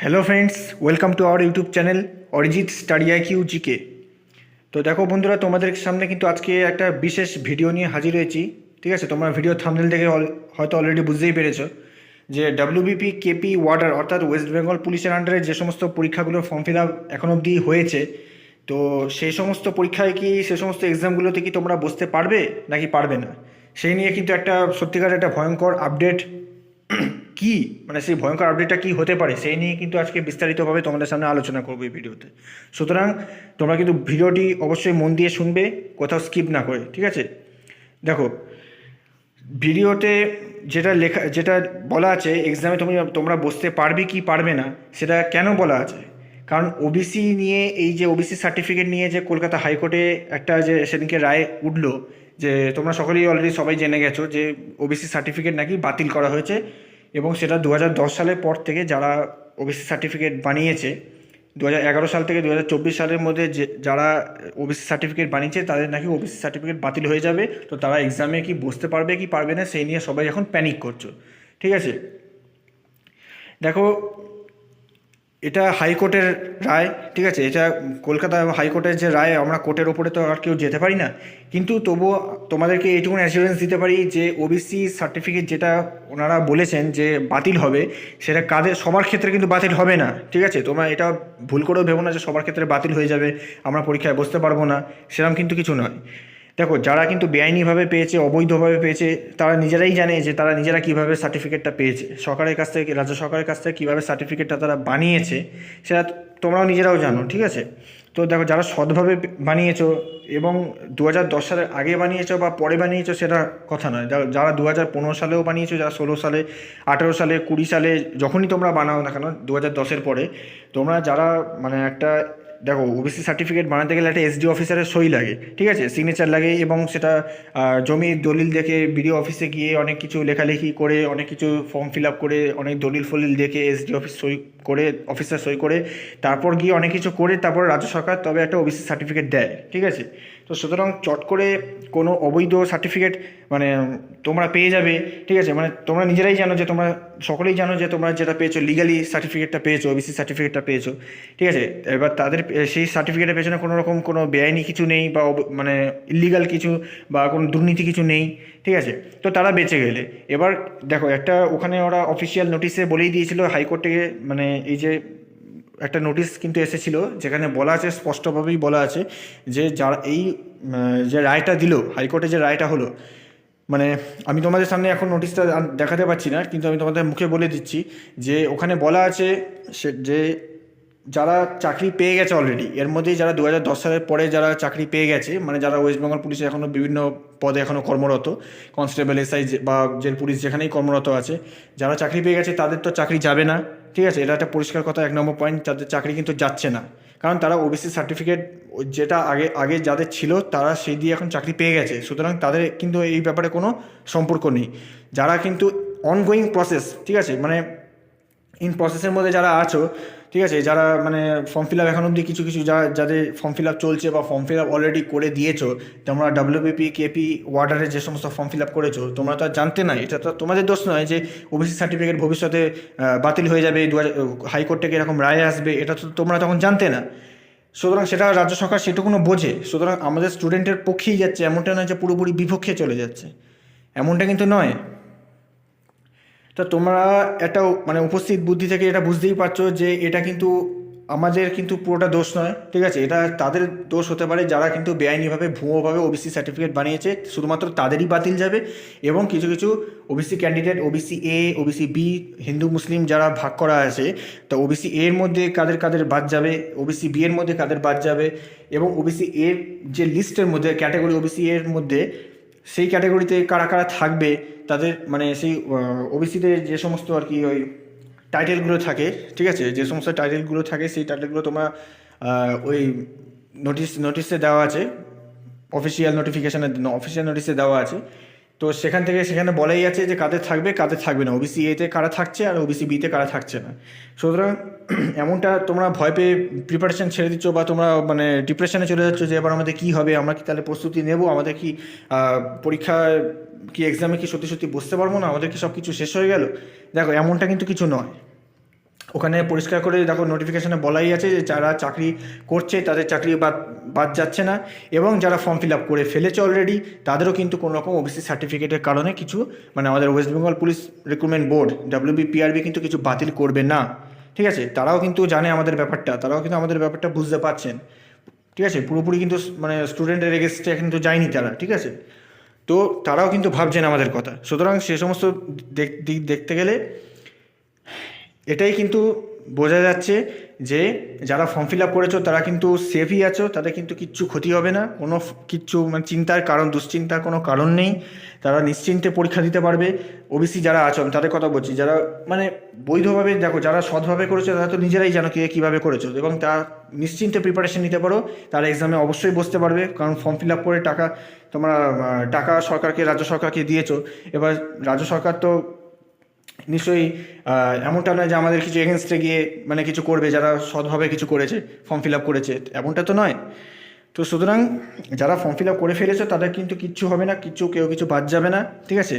Hello friends welcome to our YouTube channel Arijit study IQ GK তো দেখো বন্ধুরা, তোমাদের সামনে কিন্তু আজকে একটা বিশেষ ভিডিও নিয়ে হাজির হয়েছি, ঠিক আছে? তোমরা ভিডিও থামনেল অল- হয়তো অলরেডি বুঝতেই পেরেছ যে ডাব্লিউবিপি কেপি ওয়ার্ডার অর্থাৎ ওয়েস্ট বেঙ্গল পুলিশের আন্ডারে যে সমস্ত পরীক্ষাগুলোর ফর্ম ফিল আপ এখন অবধি হয়েছে, তো সেই সমস্ত পরীক্ষায় কি সে সমস্ত এক্সামগুলোতে কি তোমরা বসতে পারবে নাকি পারবে না? সেই নিয়ে কিন্তু একটা সত্যিকার একটা ভয়ঙ্কর আপডেট কি মানে সেই ভয়ঙ্কর আপডেটটা কি হতে পারে, সেই নিয়ে কিন্তু আজকে বিস্তারিতভাবে তোমাদের সামনে আলোচনা করব এই ভিডিওতে সুতরাং তোমরা কিন্তু ভিডিওটি অবশ্যই মন দিয়ে শুনবে, কোথাও স্কিপ না করে, ঠিক আছে? দেখো, ভিডিওতে যেটা লেখা, যেটা বলা আছে এক্সামে তুমি, তোমরা বসতে পারবে কি পারবে না, সেটা কেন বলা আছে? কারণ ওবিসি নিয়ে, এই যে ওবিসি সার্টিফিকেট নিয়ে যে কলকাতা হাইকোর্টে একটা যে সেদিনকে রায় উঠল, যে তোমরা সকলেই অলরেডি সবাই জেনে গেছো যে ওবিসি সার্টিফিকেট নাকি বাতিল করা হয়েছে। এবং সেটা দু হাজার দশ সালের পর থেকে যারা ওবিসি সার্টিফিকেট বানিয়েছে দু হাজার এগারো সাল থেকে দু হাজার চব্বিশ সালের মধ্যে যে, যারা ওবিসি সার্টিফিকেট বানিয়েছে, তাদের নাকি ওবিসি সার্টিফিকেট বাতিল হয়ে যাবে। তো তারা এক্সামে কি বসতে পারবে, কি পারবে না, সেই নিয়ে সবাই এখন প্যানিক করছ। ঠিক আছে? দেখো এটা হাইকোর্টের রায়, ঠিক আছে? এটা কলকাতা হাইকোর্টের যে রায়, আমরা কোর্টের ওপরে তো আর কেউ যেতে পারি না। কিন্তু তবুও তোমাদেরকে এইটুকু অ্যাসিওরেন্স দিতে পারি যে ওবিসি সার্টিফিকেট যেটা ওনারা বলেছেন যে বাতিল হবে, সেটা কাদের, সবার ক্ষেত্রে কিন্তু বাতিল হবে না, ঠিক আছে? তোমরা এটা ভুল করেও ভেবো না যে সবার ক্ষেত্রে বাতিল হয়ে যাবে, আমরা পরীক্ষায় বসতে পারব না সেরকম কিন্তু কিছু নয়। দেখো, যারা কিন্তু বেআইনিভাবে পেয়েছে, অবৈধভাবে পেয়েছে, তারা নিজেরাই জানে যে তারা নিজেরা কীভাবে সার্টিফিকেটটা পেয়েছে। সরকারের কাছ থেকে, রাজ্য সরকারের কাছ থেকে কীভাবে সার্টিফিকেটটা তারা বানিয়েছে, সেটা তোমরাও নিজেরাও জানো, ঠিক আছে? তো দেখো, যারা সৎভাবে বানিয়েছো এবং দু হাজার দশ সালের আগে বানিয়েছো বা পরে বানিয়েছো, সেটা কথা নয়। যারা দু হাজার পনেরো সালেও বানিয়েছো, যারা ষোলো সালে, আঠেরো সালে, কুড়ি সালে, যখনই তোমরা বানাও না কেন দু হাজার দশের পরে, তোমরা যারা মানে একটা দেখো ওবিসি সার্টিফিকেট বানাতে গেলে একটা এসডি অফিসারের সই লাগে, ঠিক আছে? সিগনেচার লাগে এবং সেটা জমি দলিল দেখে বিডিও অফিসে গিয়ে অনেক কিছু লেখালেখি করে, অনেক কিছু ফর্ম ফিল আপ করে, অনেক দলিল ফলিল দেখে এসডি অফিস সই করে অফিসার সই করে, তারপর গিয়ে অনেক কিছু করে তারপর রাজ্য সরকার তবে একটা ওবিসি সার্টিফিকেট দেয়, ঠিক আছে? তো সুতরাং চট করে কোনো অবৈধ সার্টিফিকেট মানে তোমরা পেয়ে যাবে, ঠিক আছে? মানে তোমরা নিজেরাই জানো যে তোমরা, সকলেই জানো যে তোমরা যেটা পেয়েছ লিগালি সার্টিফিকেটটা পেয়েছ ওবিসি সার্টিফিকেটটা পেয়েছ, ঠিক আছে? এবার তাদের, সেই সার্টিফিকেটের পেছনে কোনো রকম কোনো বেআইনি কিছু নেই বা মানে ইলিগাল কিছু বা কোনো দুর্নীতি কিছু নেই, ঠিক আছে? তো তারা বেঁচে গেলে। এবার দেখো, একটা ওখানে ওরা অফিসিয়াল নোটিশে বলেই দিয়েছিল হাইকোর্ট থেকে মানে এই যে একটা নোটিশ কিন্তু এসেছিল, যেখানে বলা আছে, স্পষ্টভাবেই বলা আছে, যে যারা এই যে রায়টা দিল, হাইকোর্টে যে রায়টা হলো মানে আমি তোমাদের সামনে এখন নোটিশটা দেখাতে পারছি না, কিন্তু আমি তোমাদের মুখে বলে দিচ্ছি যে ওখানে বলা আছে সে, যে যারা চাকরি পেয়ে গেছে অলরেডি এর মধ্যেই যারা দু হাজার দশ সালের পরে যারা চাকরি পেয়ে গেছে মানে যারা ওয়েস্ট বেঙ্গল পুলিশে এখনও বিভিন্ন পদে এখনও কর্মরত কনস্টেবল এসআই বা জেল পুলিশ যেখানেই কর্মরত আছে, যারা চাকরি পেয়ে গেছে, তাদের তো চাকরি যাবে না। ঠিক আছে, এটা একটা পরিষ্কার কথা, এক নম্বর পয়েন্ট তাদের চাকরি কিন্তু যাচ্ছে না। কারণ তারা ওবিসি সার্টিফিকেট যেটা আগে আগে যাদের ছিল, তারা সেই দিয়ে এখন চাকরি পেয়ে গেছে। সুতরাং তাদের কিন্তু এই ব্যাপারে কোনো সম্পর্ক নেই। যারা কিন্তু অনগোয়িং প্রসেস ঠিক আছে মানে ইন প্রসেসের মধ্যে যারা আছো ঠিক আছে, যারা মানে ফর্ম ফিল আপ এখন অবধি কিছু কিছু যা, যাদের ফর্ম ফিল আপ চলছে বা ফর্ম ফিল আপ অলরেডি করে দিয়েছ, তোমরা ডাব্লিউবিপি কেপি ওয়ার্ডারে যে সমস্ত ফর্ম ফিল আপ করেছ, তোমরা তো আর জানতে নাই এটা তো তোমাদের দোষ নয় যে ওবিসি সার্টিফিকেট ভবিষ্যতে বাতিল হয়ে যাবে, দু হাইকোর্ট থেকে এরকম রায় আসবে, এটা তো তোমরা তখন জানতে না। সুতরাং সেটা রাজ্য সরকার সেটুকুনো বোঝে, সুতরাং আমাদের স্টুডেন্টের পক্ষেই যাচ্ছে, এমনটা নয় যে পুরোপুরি বিপক্ষে চলে যাচ্ছে, এমনটা কিন্তু নয়। তো তোমরা একটা মানে উপস্থিত বুদ্ধি থেকে এটা বুঝতেই পারছ যে এটা কিন্তু আমাদের কিন্তু পুরোটা দোষ নয়, ঠিক আছে? এটা তাদের দোষ হতে পারে যারা কিন্তু বেআইনিভাবে ভুয়োভাবে ওবিসি সার্টিফিকেট বানিয়েছে, শুধুমাত্র তাদেরই বাতিল যাবে এবং কিছু কিছু OBC candidate OBC A OBC B Hindu, Muslim যারা ভাগ করা আছে, তো ওবিসি এর মধ্যে কাদের কাদের বাদ যাবে? ওবিসি বি এর মধ্যে কাদের বাদ যাবে? এবং ওবিসি এর যে লিস্টের মধ্যে ক্যাটাগরি ওবিসি এর মধ্যে সেই ক্যাটাগরিতে কারা কারা থাকবে, তাদের মানে সেই ওবিসিতে যে সমস্ত আর কি ওই টাইটেলগুলো থাকে, ঠিক আছে? যে সমস্ত টাইটেলগুলো থাকে, সেই টাইটেলগুলো তোমরা ওই নোটিশ নোটিশে দেওয়া আছে অফিসিয়াল নোটিফিকেশানে অফিসিয়াল নোটিশে দেওয়া আছে। তো সেখান থেকে সেখানে বলাই আছে যে কাদের থাকবে কাদের থাকবে না। ওবিসি এতে কারা থাকছে আর ওবিসি বিতে কারা থাকছে না। সুতরাং এমনটা তোমরা ভয় পেয়ে প্রিপারেশন ছেড়ে দিচ্ছ বা তোমরা মানে ডিপ্রেশনে চলে যাচ্ছ যে এবার আমাদের কী হবে, আমরা কি তাহলে প্রস্তুতি নেব, আমাদের কি পরীক্ষা কি এক্সামে কি সত্যি সত্যি বসতে পারব না, আমাদের কি সব কিছু শেষ হয়ে গেল? দেখো, এমনটা কিন্তু কিছু নয়। ওখানে পরিষ্কার করে দেখো নোটিফিকেশানে বলাই আছে যে যারা চাকরি করছে তাদের চাকরি বাদ বাদ যাচ্ছে না এবং যারা ফর্ম ফিল আপ করে ফেলেছে অলরেডি তাদেরও কিন্তু কোনো রকম ওবিসি সার্টিফিকেটের কারণে কিছু মানে আমাদের West Bengal police recruitment board WBPRB কিন্তু কিছু বাতিল করবে না। ঠিক আছে? তারাও কিন্তু জানে আমাদের ব্যাপারটা, তারাও কিন্তু আমাদের ব্যাপারটা বুঝতে পারছেন। ঠিক আছে? পুরোপুরি কিন্তু মানে স্টুডেন্টের এগেস্টে কিন্তু যায়নি তারা। ঠিক আছে? তো তারাও কিন্তু ভাবছেন আমাদের কথা। সুতরাং সে সমস্ত দিক- দেখতে গেলে এটাই কিন্তু বোঝা যাচ্ছে যে যারা ফর্ম ফিল আপ করেছ, তারা কিন্তু সেফই আছো, তাদের কিন্তু কিচ্ছু ক্ষতি হবে না। কোনো কিচ্ছু মানে চিন্তার কারণ, দুশ্চিন্তার কোনো কারণ নেই। তারা নিশ্চিন্তে পরীক্ষা দিতে পারবে। ওবিসি যারা আছো, আমি তাদের কথা বলছি, যারা মানে বৈধভাবে দেখো, যারা সৎভাবে করেছ, তারা তো নিজেরাই জানো কে কীভাবে করেছ এবং তা নিশ্চিন্তে প্রিপারেশন নিতে পারো। তারা এক্সামে অবশ্যই বসতে পারবে, কারণ ফর্ম ফিল আপ করে টাকা, তোমরা টাকা সরকারকে, রাজ্য সরকারকে দিয়েছ। এবার রাজ্য সরকার তো নিশ্চয়ই এমনটা নয় যে আমাদের কিছু এগেনস্টে গিয়ে মানে কিছু করবে, যারা সৎভাবে কিছু করেছে ফর্ম ফিল আপ করেছে, এমনটা তো নয়। তো সুতরাং যারা ফর্ম ফিল আপ করে ফেলেছে, তাদের কিন্তু কিচ্ছু হবে না, কিচ্ছু, কেউ কিছু বাদ যাবে না, ঠিক আছে?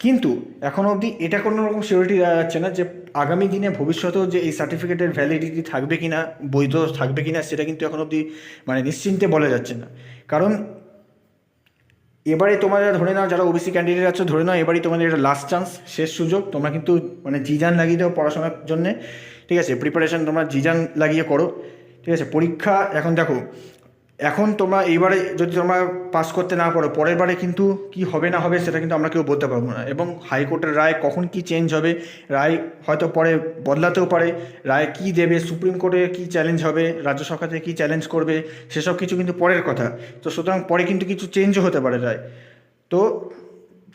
কিন্তু এখনও অবধি এটা কোনো রকম সিওরিটি দেওয়া যাচ্ছে না যে আগামী দিনে ভবিষ্যতেও যে এই সার্টিফিকেটের ভ্যালিডিটি থাকবে কি না বৈধ থাকবে কি না সেটা কিন্তু এখন অবধি মানে নিশ্চিন্তে বলা যাচ্ছে না। কারণ এবারে তোমরা ধরে নাও, যারা ওবিসি ক্যান্ডিডেট আছো, ধরে নাও এবারই তোমাদের এটা লাস্ট চান্স শেষ সুযোগ। তোমরা কিন্তু মানে জিজান লাগিয়ে দাও পড়াশোনার জন্যে। ঠিক আছে প্রিপারেশান তোমরা জিজান লাগিয়ে করো। ঠিক আছে, পরীক্ষা, এখন দেখো এখন তোমরা এইবারে যদি তোমরা পাস করতে না পারো, পরের বারে কিন্তু কি হবে না হবে সেটা কিন্তু আমরা কেউ বলতে পারব না। এবং হাইকোর্টের রায় কখন কি চেঞ্জ হবে, রায় হয়তো পরে বদলাতেও পারে, রায় কি দেবে, সুপ্রিম কোর্টে কি চ্যালেঞ্জ হবে, রাজ্য সরকার থেকে কী চ্যালেঞ্জ করবে, সেসব কিছু কিন্তু পরের কথা। তো সুতরাং পরে কিন্তু কিছু চেঞ্জও হতে পারে রায়। তো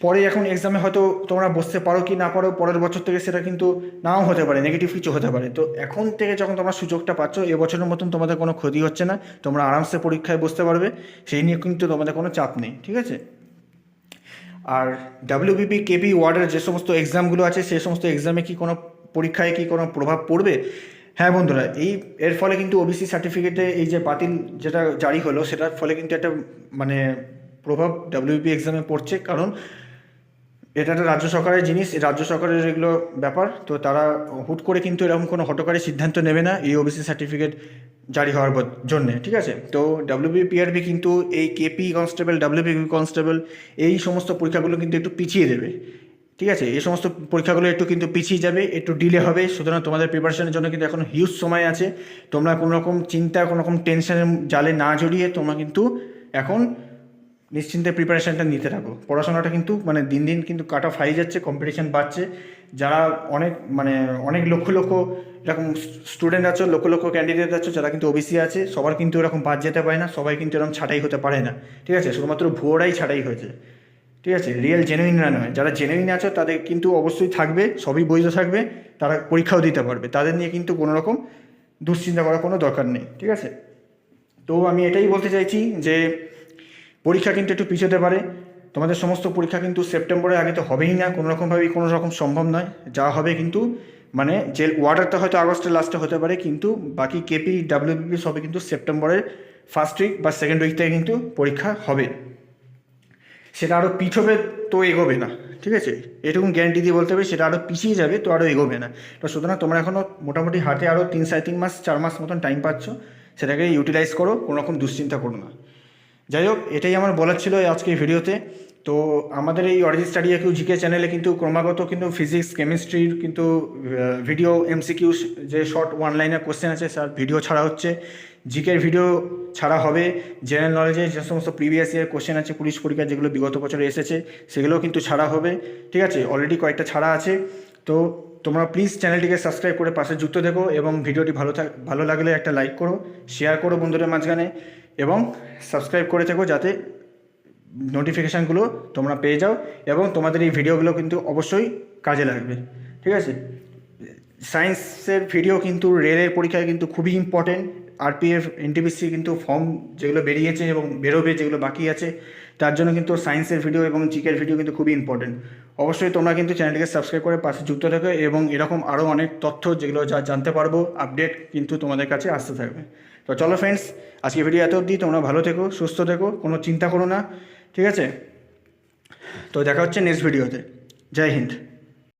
পরে এখন এক্সামে হয়তো তোমরা বসতে পারো কি না পারো, পরের বছর থেকে সেটা কিন্তু নাও হতে পারে নেগেটিভ কিছু হতে পারে। তো এখন থেকে যখন তোমরা সুযোগটা পাচ্ছ এবছরের মতন তোমাদের কোনো ক্ষতি হচ্ছে না, তোমরা আরামসে পরীক্ষায় বসতে পারবে, সেই নিয়ে কিন্তু তোমাদের কোনো চাপ নেই, ঠিক আছে? আর ডাব্লিউবিপি কেপি ওয়ার্ডের যে সমস্ত এক্সামগুলো আছে, সেই সমস্ত এক্সামে কি কোনো পরীক্ষায় কি কোনো প্রভাব পড়বে? হ্যাঁ বন্ধুরা, এই, এর ফলে কিন্তু ওবিসি সার্টিফিকেটে এই যে বাতিল যেটা জারি হলো, সেটার ফলে কিন্তু একটা মানে প্রভাব ডাব্লিউপি এক্সামে পড়ছে। কারণ এটা একটা রাজ্য সরকারের জিনিস রাজ্য সরকারের এগুলো ব্যাপার, তো তারা হুট করে কিন্তু এরকম কোনো হটকারী সিদ্ধান্ত নেবে না এই ওবিসি সার্টিফিকেট জারি হওয়ার জন্যে, ঠিক আছে? তো ডাব্লিউবিপিআরবি কিন্তু এই কেপি কনস্টেবল ডাব্লিউবিপি কনস্টেবল এই সমস্ত পরীক্ষাগুলো কিন্তু একটু পিছিয়ে দেবে, ঠিক আছে? এই সমস্ত পরীক্ষাগুলো একটু কিন্তু পিছিয়ে যাবে, একটু ডিলে হবে, সুতরাং তোমাদের প্রিপারেশনের জন্য কিন্তু এখন হিউজ সময় আছে, তোমরা কোনো রকম চিন্তা কোনো রকম টেনশনের জালে না জড়িয়ে তোমরা কিন্তু এখন নিশ্চিন্তে প্রিপারেশনটা নিতে থাকো। পড়াশোনাটা কিন্তু মানে দিন দিন কিন্তু কাট অফ হাই যাচ্ছে কম্পিটিশন বাড়ছে। যারা অনেক মানে অনেক লক্ষ লক্ষ এরকম স্টুডেন্ট আছো, লক্ষ লক্ষ ক্যান্ডিডেট আছো, যারা কিন্তু ওবিসি আছে, সবার কিন্তু এরকম বাদ যেতে পারে না, সবাই কিন্তু এরকম ছাটাই হতে পারে না। ঠিক আছে? শুধুমাত্র ভুয়োরাই ছাঁটাই হয়েছে। ঠিক আছে? রিয়েল জেনুইনরা নয়। যারা জেনুইন আছো, তাদের কিন্তু অবশ্যই থাকবে, সবই বৈধ থাকবে, তারা পরীক্ষাও দিতে পারবে। তাদের নিয়ে কিন্তু কোনো রকম দুশ্চিন্তা করার কোনো দরকার নেই। ঠিক আছে? তো আমি এটাই বলতে চাইছি যে পরীক্ষা কিন্তু একটু পিছোতে পারে। তোমাদের সমস্ত পরীক্ষা কিন্তু সেপ্টেম্বরের আগে তো হবেই না কোনো রকমভাবেই কোনো রকম সম্ভব নয়। যা হবে কিন্তু মানে যে ওয়ার্ডারটা হয়তো আগস্টের লাস্টে হতে পারে, কিন্তু বাকি কেপি ডাব্লিউবিপি সবই কিন্তু সেপ্টেম্বরের ফার্স্ট উইক বা সেকেন্ড উইক থেকে কিন্তু পরীক্ষা হবে। সেটা আরও পিছবে তো এগোবে না, ঠিক আছে? এটুকু গ্যারান্টি দিয়ে বলতে হবে, সেটা আরও পিছিয়ে যাবে, তো আরও এগোবে না। তো সুতরাং তোমরা এখনও মোটামুটি হাতে আরও তিন সাড়ে তিন মাস, চার মাস মতন টাইম পাচ্ছ, সেটাকে ইউটিলাইজ করো কোনো রকম দুশ্চিন্তা করো না। যাই হোক এটাই আমার বলার ছিল আজকে ভিডিওতে। তো আমাদের এই অরিজিৎ স্টাডি কিউ জিকে চ্যানেলে কিন্তু ক্রমাগত কিন্তু ফিজিক্স কেমিস্ট্রির কিন্তু ভিডিও এমসিকিউ যে শর্ট ওয়ান লাইনের কোশ্চেন আছে স্যার ভিডিও ছাড়া হচ্ছে। জিকের ভিডিও ছাড়া হবে। জেনারেল নলেজে যে সমস্ত প্রিভিয়াস ইয়ার কোশ্চেন আছে পুলিশ পরীক্ষা যেগুলো বিগত বছরে এসেছে, সেগুলোও কিন্তু ছাড়া হবে। ঠিক আছে? অলরেডি কয়েকটা ছাড়া আছে। তো তোমরা প্লিজ চ্যানেলটিকে সাবস্ক্রাইব করে পাশে যুক্ত দেখো এবং ভিডিওটি ভালো থাক ভালো লাগলে একটা লাইক করো শেয়ার করো বন্ধুদের মাঝখানে। এবং সাবস্ক্রাইব করে থেকো যাতে নোটিফিকেশানগুলো তোমরা পেয়ে যাও এবং তোমাদের এই ভিডিওগুলো কিন্তু অবশ্যই কাজে লাগবে। ঠিক আছে? সায়েন্সের ভিডিও কিন্তু রেলের পরীক্ষায় কিন্তু খুবই ইম্পর্টেন্ট আরপিএফ এনটিপিসি কিন্তু ফর্ম যেগুলো বেরিয়েছে এবং বেরোবে যেগুলো বাকি আছে, তার জন্য কিন্তু সায়েন্সের ভিডিও এবং জিকের ভিডিও কিন্তু খুবই ইম্পর্টেন্ট অবশ্যই তোমরা কিন্তু চ্যানেলটিকে সাবস্ক্রাইব করে পাশে যুক্ত থাকো এবং এরকম আরও অনেক তথ্য যেগুলো যা জানতে পারব আপডেট কিন্তু তোমাদের কাছে আসতে থাকবে। তো চলো ফ্রেন্ডস আজকে ভিডিও এত অবধি। তোমরা ভালো থেকো, সুস্থ থেকো, কোনো চিন্তা করো না, ঠিক আছে? তো দেখা হচ্ছে নেক্সট ভিডিওতে জয় হিন্দ।